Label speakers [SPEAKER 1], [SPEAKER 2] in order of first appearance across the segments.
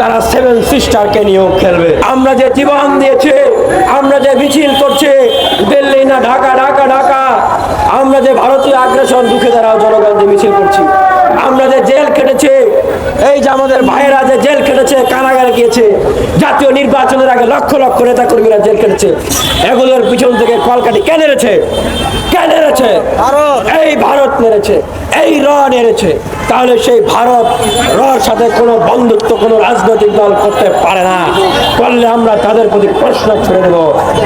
[SPEAKER 1] তারা সেভেন সিস্টারকে নিয়েও খেলবে। আমরা যে জীবন দিয়েছে, আমরা যে মিছিল করছে, দিল্লি না ঢাকা ঢাকা ঢাকা, আমরা যে ভারতীয় আগ্রাসন দুঃখে দ্বারাও জনগণ যে মিছিল করছি। আমরা যে জেল কেটেছে এই যে আমাদের ভাইয়েরা যে জেল কেটেছে কারাগারে গিয়েছে, জাতীয় নির্বাচনের আগে লক্ষ লক্ষ নেতা কর্মীরা জেল খেটেছে। এগুলোর পিছন থেকে কলকাটি কে নেড়েছে? কে নেড়েছে? এই ভারত। নেড়েছে, এই র নেড়েছে, তাহলে সেই ভারত রর সাথে কোনো বন্ধুত্ব, কোনো রাজনৈতিক দল করতে পারে না। করলে আমরা তাদের প্রতি প্রশ্ন ছুড়ে দেব,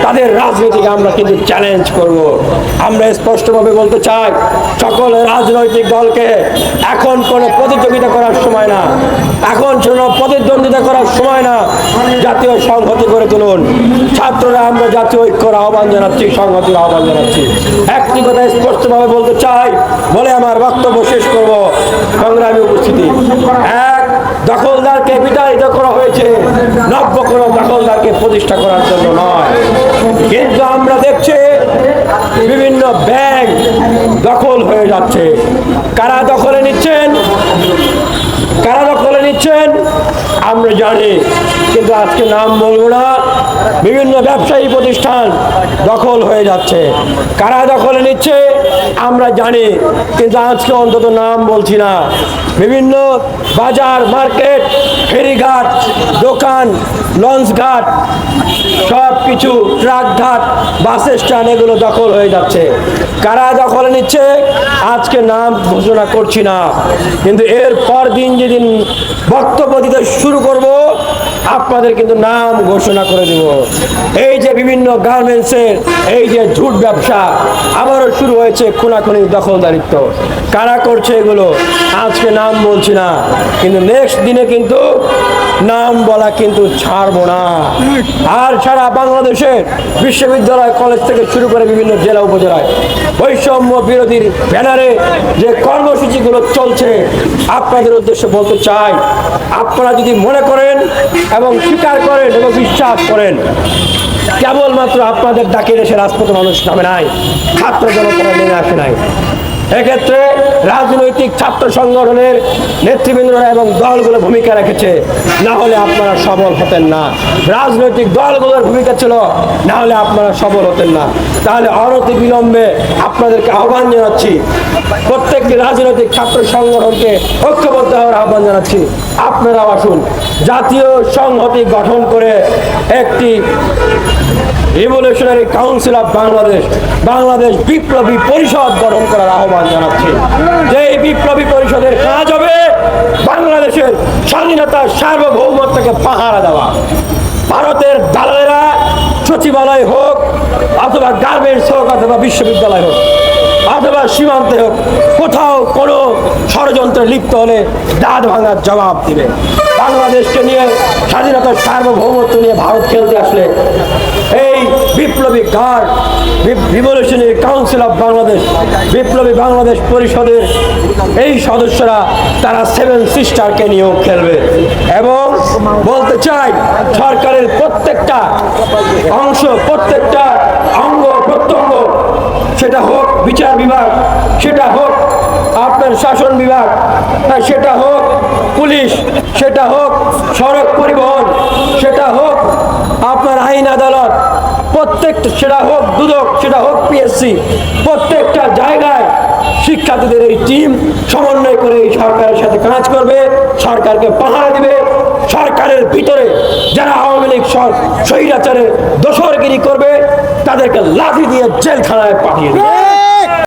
[SPEAKER 1] তাদের রাজনীতিকে আমরা কিন্তু চ্যালেঞ্জ করব। আমরা স্পষ্টভাবে বলতে চাই, সকল রাজনৈতিক দলকে এখন কোনো প্রতিযোগিতা করার সময় না, এখন কোনো প্রতিদ্বন্দ্বিতা করার সময় না। জাতীয় সংহতি করে তুলুন। ছাত্ররা, আমরা জাতীয় ঐক্যর আহ্বান জানাচ্ছি, সংহতির আহ্বান জানাচ্ছি। একটি কথা স্পষ্টভাবে বলতে চাই, বলে আমার বক্তব্য শেষ করব। সংগ্রামী উপস্থিতি। এক, দখলদারকে বিতাড়িত করা হয়েছে। নব্য কোনো দখলদারকে প্রতিষ্ঠা করার জন্য নয়। কিন্তু আমরা দেখছি, বিভিন্ন ব্যাংক দখল হয়ে যাচ্ছে। কারা দখলে নিচ্ছেন? কারা দখলে নিচ্ছেন? আমরা জানি। কিন্তু আজকে নাম বলব না, বিভিন্ন ব্যবসায়ী প্রতিষ্ঠান দখল হয়ে যাচ্ছে। কারা দখলে নিচ্ছে, আমরা জানি, কিন্তু আজকে অন্তত নাম বলছি না। বিভিন্ন বাজার, মার্কেট, ফেরিঘাট, দোকান লঞ্চ ঘাট সব কিছু ট্রাক ঘাট বাস স্ট্যান্ড, এগুলো দখল হয়ে যাচ্ছে। কারা দখলে নিচ্ছে, আজকে নাম ঘোষণা করছি না। কিন্তু এর পর দিন যেদিন বক্তব্য দিতে শুরু করব আপনাদের কিন্তু নাম ঘোষণা করে দেব। এই যে বিভিন্ন গার্মেন্টসের এই যে ঝুট ব্যবসা, আবারও শুরু হয়েছে খুনাখুনি দখলদারিত্ব। কারা করছে এগুলো? আজকে নাম বলছি না, কিন্তু নেক্সট দিনে কিন্তু নাম বলা কিন্তু ছাড়বো না। আর সারা বাংলাদেশের বিশ্ববিদ্যালয়, কলেজ থেকে শুরু করে বিভিন্ন জেলা, উপজেলায় বৈষম্য বিরোধীর ব্যানারে যে কর্মসূচিগুলো চলছে, আপনাদের উদ্দেশ্যে বলতে চাই, আপনারা যদি মনে করেন এবং স্বীকার করেন এবং বিশ্বাস করেন, কেবলমাত্র আপনাদের ডাকে এসে রাজপথে মানুষ নামে নাই, ছাত্র জনতারা নেমে আসে নাই। এক্ষেত্রে রাজনৈতিক ছাত্র সংগঠনের নেতৃবৃন্দরা এবং দলগুলো ভূমিকা রেখেছে। না হলে আপনারা সবল হতেন না। রাজনৈতিক দলগুলোর ভূমিকা ছিল, না হলে আপনারা সবল হতেন না। তাহলে অনতি বিলম্বে আপনাদেরকে আহ্বান জানাচ্ছি প্রত্যেকটি রাজনৈতিক ছাত্র সংগঠনকে ঐক্যবদ্ধ হওয়ার আহ্বান জানাচ্ছি। আপনারাও আসুন। জাতীয় সংহতি গঠন করে একটি revolutionary council of Bangladesh Bangladesh বিপ্লবী পরিষদ গঠন করার আহ্বান জানাচ্ছি। যে বিপ্লবী পরিষদের কাজ হবে, বাংলাদেশের স্বাধীনতা সার্বভৌমত্বকে পাহারা দেওয়া। ভারতের দালালেরা সচিবালয় হোক, অথবা গার্মেন্টস হোক, অথবা বিশ্ববিদ্যালয় হোক, অথবা সীমান্তে হোক, কোথাও কোনো ষড়যন্ত্রে লিপ্ত হলে দাঁত ভাঙার জবাব দিবে। বাংলাদেশকে নিয়ে, স্বাধীনতার সার্বভৌমত্ব নিয়ে ভারত খেলতে আসলে এই বিপ্লবী guard revolutionary council of Bangladesh বিপ্লবী বাংলাদেশ পরিষদের এই সদস্যরা তারা সেভেন সিস্টারকে নিয়েও খেলবে। এবং বলতে চাই, সরকারের প্রত্যেকটা অংশ, প্রত্যেকটা অঙ্গ, প্রত্যঙ্গ, সেটা হোক বিচার বিভাগ, সেটা হোক আপনার শাসন বিভাগ সেটা হোক পুলিশ, সেটা হোক সড়ক পরিবহন, সেটা হোক আপনার আইন আদালত, প্রত্যেকটা সেটা হোক দুদক, সেটা হোক পিএসসি প্রত্যেকটা জায়গায় শিক্ষার্থীদের এই টিম সমন্বয় করে এই সরকারের সাথে কাজ করবে, সরকারকে পাহারা দিবে, সরকারের ভিতরে যারা আওয়ামী লীগ স্বৈরাচারে দোসরগিরি করবে, তাদেরকে লাঠি দিয়ে জেলখানায় পাঠিয়ে দেবে।